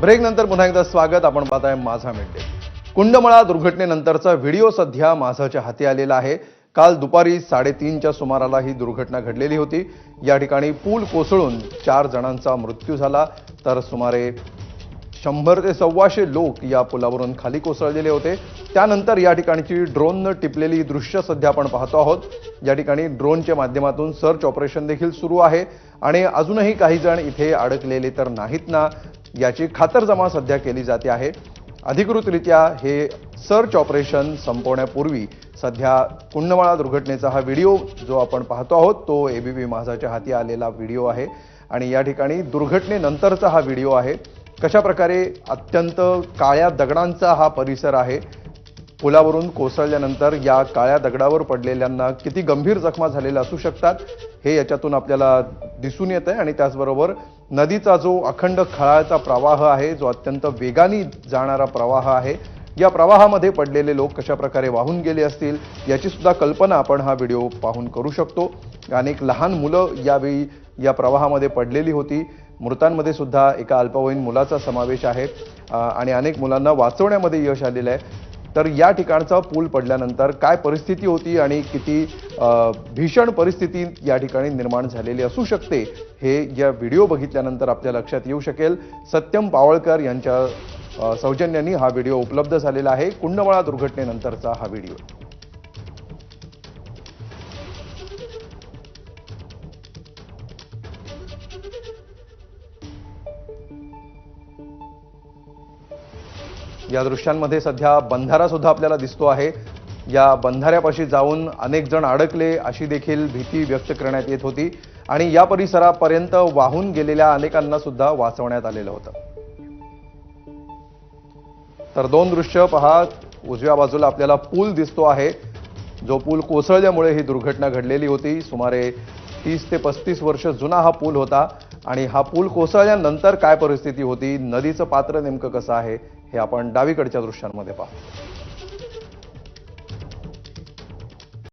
ब्रेकनंतर पुन्हा एकदा स्वागत. आपण पाहताय माझा मिळते कुंडमळा दुर्घटनेनंतरचा व्हिडिओ सध्या माझाच्या हाती आलेला आहे. काल दुपारी साडेतीनच्या सुमाराला ही दुर्घटना घडलेली होती. या ठिकाणी पूल कोसळून चार जणांचा मृत्यू झाला. तर सुमारे शंभर ते सव्वाशे लोक या पुलावरून खाली कोसळलेले होते. त्यानंतर या ठिकाणची ड्रोननं टिपलेली दृश्य सध्या आपण पाहतो आहोत. या ठिकाणी ड्रोनच्या माध्यमातून सर्च ऑपरेशन देखील सुरू आहे. आणि अजूनही काही जण इथे अडकलेले तर नाहीत ना. याची खातरजमा सध्या केली जाते आहे. अधिकृतरित्या हे सर्च ऑपरेशन संपवण्यापूर्वी सध्या कुंडमाळा दुर्घटनेचा हा व्हिडिओ जो आपण पाहतो आहोत तो एबीपी माझाच्या हाती आलेला व्हिडिओ आहे. आणि या ठिकाणी दुर्घटनेनंतरचा हा व्हिडिओ आहे. कशा प्रकारे अत्यंत काळ्या दगडांचा हा परिसर आहे पुलावरून कोसळल्यानंतर या काळ्या दगडावर पडलेल्यांना किती गंभीर जखमा झालेल्या असू शकतात हे याच्यातून आपल्याला दिसून येत आहे आणि त्याचबरोबर नदीचा जो अखंड खळाळचा प्रवाह आहे जो अत्यंत वेगाने जाणारा प्रवाह आहे या प्रवाहामध्ये पडलेले लोक कशा प्रकारे वाहून गेले असतील याची सुद्धा कल्पना आपण हा व्हिडिओ पाहून करू शकतो. अनेक लहान मुलं यावेळी या प्रवाहामध्ये पडलेली होती. मृतांमध्ये सुद्धा एका अल्पवयीन मुलाचा समावेश आहे. आणि अनेक मुलांना वाचवण्यामध्ये यश आलेलं आहे. तर या ठिकाणचा पूल पडल्यानंतर काय परिस्थिती होती आणि किती भीषण परिस्थिती या ठिकाणी निर्माण झालेली असू शकते हे या व्हिडिओ बघितल्यानंतर आपल्या लक्षात येऊ शकेल. सत्यम पावळकर यांच्या सौजन्यांनी हा व्हिडिओ उपलब्ध झालेला आहे. कुंडमळा दुर्घटनेनंतरचा हा व्हिडिओ. या दृश्यांमध्ये सध्या बंधारा सुद्धा आपल्याला दिसतो आहे. या बंधाऱ्यापाशी जाऊन अनेक जण अडकले अशी देखील भीती व्यक्त करण्यात येत होती आणि या परिसरापर्यंत वाहून गेलेल्या अनेकांना सुद्धा वाचवण्यात आलेलं होतं. तर दोन दृश्य पहा. उजव्या बाजूला आपल्याला पूल दिसतो आहे. जो पूल कोसळल्यामुळे ही दुर्घटना घडलेली होती. सुमारे तीस ते पस्तीस वर्ष जुना हा पूल होता. आणि हा पूल कोसळल्यानंतर काय परिस्थिती होती? नदीचं पात्र नेमकं कसं आहे? हे आपण डावीकडच्या दृश्यांमध्ये पाहू.